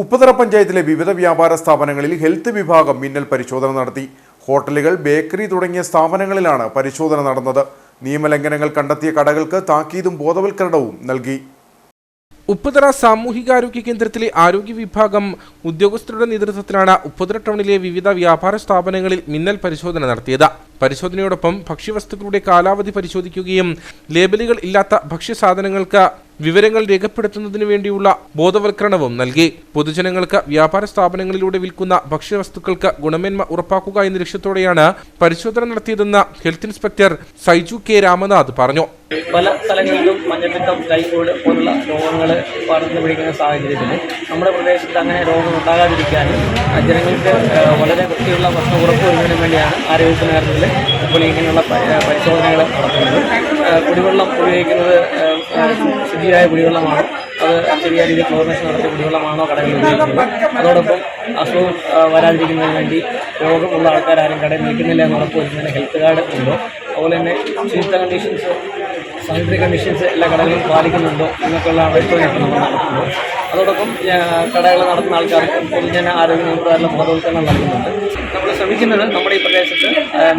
ഉപ്പുതറ പഞ്ചായത്തിലെ വിവിധ വ്യാപാര സ്ഥാപനങ്ങളിൽ ഹെൽത്ത് വിഭാഗം മിന്നൽ പരിശോധന നടത്തി. ഹോട്ടലുകൾ ബേക്കറി തുടങ്ങിയ സ്ഥാപനങ്ങളിലാണ് പരിശോധന നടന്നത്. നിയമലംഘനങ്ങൾ കണ്ടെത്തിയ കടകൾക്ക് താക്കീതും ബോധവൽക്കരണവും നൽകി. ഉപ്പുതറ സാമൂഹികാരോഗ്യ കേന്ദ്രത്തിലെ ആരോഗ്യ വിഭാഗം ഉദ്യോഗസ്ഥരുടെ നേതൃത്വത്തിലാണ് ഉപ്പുതറ ടൗണിലെ വിവിധ വ്യാപാര സ്ഥാപനങ്ങളിൽ മിന്നൽ പരിശോധന നടത്തിയത്. പരിശോധനയോടൊപ്പം ഭക്ഷ്യവസ്തുക്കളുടെ കാലാവധി പരിശോധിക്കുകയും ലേബലുകൾ ഇല്ലാത്ത ഭക്ഷ്യസാധനങ്ങൾക്ക് വിവരങ്ങൾ രേഖപ്പെടുത്തുന്നതിന് വേണ്ടിയുള്ള ബോധവൽക്കരണവും നൽകി. പൊതുജനങ്ങൾക്ക് വ്യാപാര സ്ഥാപനങ്ങളിലൂടെ വിൽക്കുന്ന ഭക്ഷ്യവസ്തുക്കൾക്ക് ഗുണമേന്മ ഉറപ്പാക്കുക എന്ന ലക്ഷ്യത്തോടെയാണ് പരിശോധന നടത്തിയതെന്ന് health inspector Saiju K Ramanath പറഞ്ഞു. പല സ്ഥലങ്ങളിലും മഞ്ഞപ്പിത്തം ടൈഫോയിഡ് പോലുള്ള രോഗങ്ങൾ പടർന്നു പിടിക്കുന്ന സാഹചര്യത്തിൽ നമ്മുടെ പ്രദേശത്ത് അങ്ങനെ രോഗം ഉണ്ടാകാതിരിക്കാനും ജനങ്ങൾക്ക് വളരെ വൃത്തിയുള്ള ഭക്ഷണം ഉറപ്പുവരുന്നതിനും വേണ്ടിയാണ് ആരോഗ്യ നേതൃത്വത്തിൽ ഇപ്പോൾ ഇങ്ങനെയുള്ള പരിശോധനകൾ നടത്തുന്നത്. കുടിവെള്ളം ഉപയോഗിക്കുന്നത് ആ, കുടിവെള്ളമാണ്. അത് ശരിയായ രീതിയിൽ ക്ലോറിനേഷൻ നടത്തിയ കുടിവെള്ളമാണോ കടകളിൽ ഉപയോഗിക്കുന്നത്? അതോടൊപ്പം അസുഖം വരാതിരിക്കുന്നതിന് വേണ്ടി രോഗമുള്ള ആൾക്കാരും കടയിൽ നിൽക്കുന്നില്ല എന്ന് ഉറപ്പുവരുത്തുന്നതിന് ഹെൽത്ത് കാർഡ് ഉണ്ടോ? അതുപോലെ തന്നെ ശുചിത്വ കണ്ടീഷൻസ് സാനിറ്ററി കണ്ടീഷൻസ് എല്ലാ കടകളും പാലിക്കുന്നുണ്ടോ എന്നൊക്കെയുള്ള പരിശോധനയൊക്കെ നമ്മൾ നടത്തുന്നു. അതോടൊപ്പം കടകൾ നടത്തുന്ന ആൾക്കാർക്ക് പൊതുജന ആരോഗ്യ നിയമപ്രകാരം ബോധവൽക്കരണം നൽകുന്നുണ്ട്. നമ്മൾ ശ്രമിക്കുന്നത് നമ്മുടെ ഈ പ്രദേശത്ത്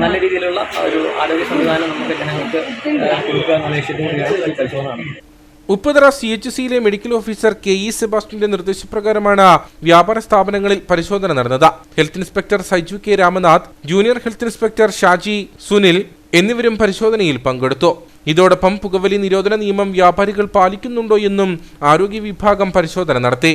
നല്ല രീതിയിലുള്ള ഒരു ആരോഗ്യ സംവിധാനം നമുക്ക് ജനങ്ങൾക്ക് കൊടുക്കുക എന്നുള്ള ലക്ഷ്യത്തോടെയാണ് ഈ പരിശോധന നടത്തുന്നത്. ഉപ്പുതറ സി എച്ച് സിയിലെ മെഡിക്കൽ ഓഫീസർ കെ ഇ സെബാസ്റ്റിന്റെ നിർദ്ദേശപ്രകാരമാണ് വ്യാപാര സ്ഥാപനങ്ങളിൽ പരിശോധന നടന്നത്. Health inspector Saju K Ramanath junior health inspector Shaji Sunil എന്നിവരും പരിശോധനയിൽ പങ്കെടുത്തു. ഇതോടൊപ്പം പുകവലി നിരോധന നിയമം വ്യാപാരികൾ പാലിക്കുന്നുണ്ടോ എന്നും ആരോഗ്യ വിഭാഗം പരിശോധന നടത്തി.